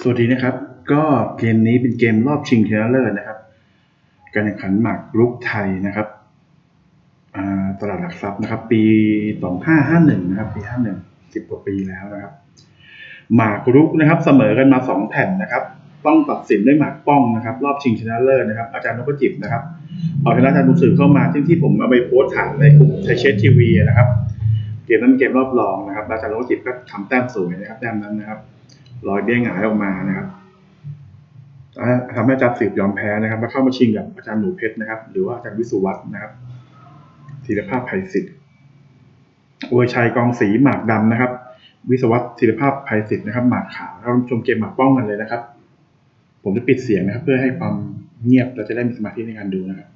สวัสดีนะครับ ก็เกมนี้เป็นเกมรอบชิงชนะเลิศนะครับ การแข่งขันหมากรุกไทยนะครับตลาดหลักทรัพย์นะครับ ปี 2551 นะครับ ปี 51 10กว่าปีแล้วนะครับ หมากรุกนะครับ เสมอกันมา 2 แผ่นนะครับ ต้องตัดสินด้วยหมากป้องนะครับ รอบชิงชนะเลิศนะครับ อาจารย์นพจิตนะครับเอาชนะอาจารย์บุญสือเข้ามาที่ที่ผมเอาไปโพสต์ถามในกลุ่มไทยเชสทีวีนะครับ เกมนั้นเป็นเกมรอบรองนะครับอาจารย์นพจิตก็ทำแต้มสวยนะครับ แต้มนั้นนะครับ ลอยเด้งหายออกมานะครับอ่าทำให้อาจารย์สืบยอมแพ้นะครับแล้วเข้ามาชิงกับอาจารย์หนูเพชรนะครับ หรือว่าอาจารย์วิสุวัฒนะครับธีรภาพไพศิษฐ์อวยชัยกองสีหมากดำนะครับ วิศวัตธีรภาพไพศิษฐ์นะครับ หมากขาวเราชมเกมหมากป้องกันเลยนะครับ ผมจะปิดเสียงนะครับ เพื่อให้ความเงียบเราจะได้มีสมาธิในการดูนะครับ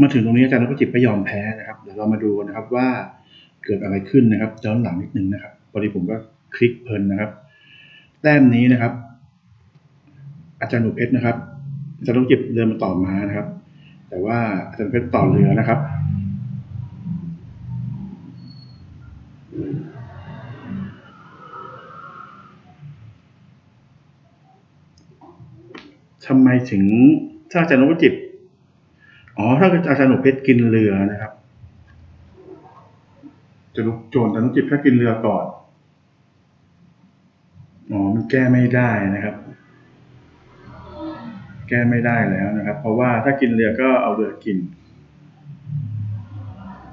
มาถึงตรงนี้อาจารย์นพจิตไม่ยอมแพ้นะครับ เดี๋ยวเรามาดูนะครับว่าเกิดอะไรขึ้นนะครับย้อนหลังนิดนึงนะครับพอดีผมก็คลิกเพลินนะครับ แต้มนี้นะครับ อาจารย์หนูเพชรนะครับอาจารย์นพจิตเดินมาต่อมานะครับ แต่ว่าอาจารย์เพชรต่อเรือนะครับทำไมถึงถ้าอาจารย์นพจิต อ๋อ ถ้าอาจารย์หนูเพชรกินเรือนะครับจะลุกโจรอาจารย์นพจิตถ้ากินเรือก่อน อ๋อ มันแก้ไม่ได้นะครับ แก้ไม่ได้แล้วนะครับ เพราะว่าถ้ากินเรือก็เอาเรือกิน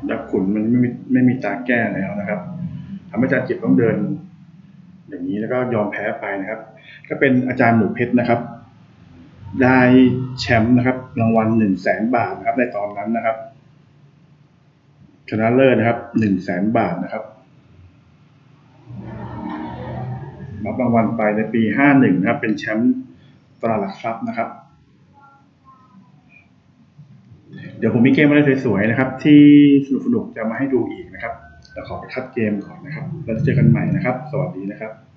ดับขุนมันไม่มีไม่มีตาแก้แล้วนะครับทำให้อาจารย์จิตต้องเดิน อย่างนี้แล้วก็ยอมแพ้ไปนะครับ ก็เป็นอาจารย์หนูเพชรนะครับ ได้แชมป์นะครับ รางวัลหนึ่งแสนบาทนะครับในตอนนั้นนะครับ ชนะเลิศนะครับหนึ่งแสนบาทนะครับรับรางวัลไปในปีห้าหนึ่งนะครับ เป็นแชมป์ตลาดหลักทรัพย์นะครับ เดี๋ยวผมมีเกมอะไรสวยๆนะครับ ที่สนุกๆจะมาให้ดูอีกนะครับแต่ขอไปคัดเกมก่อนนะครับ แล้วเจอกันใหม่นะครับ สวัสดีนะครับ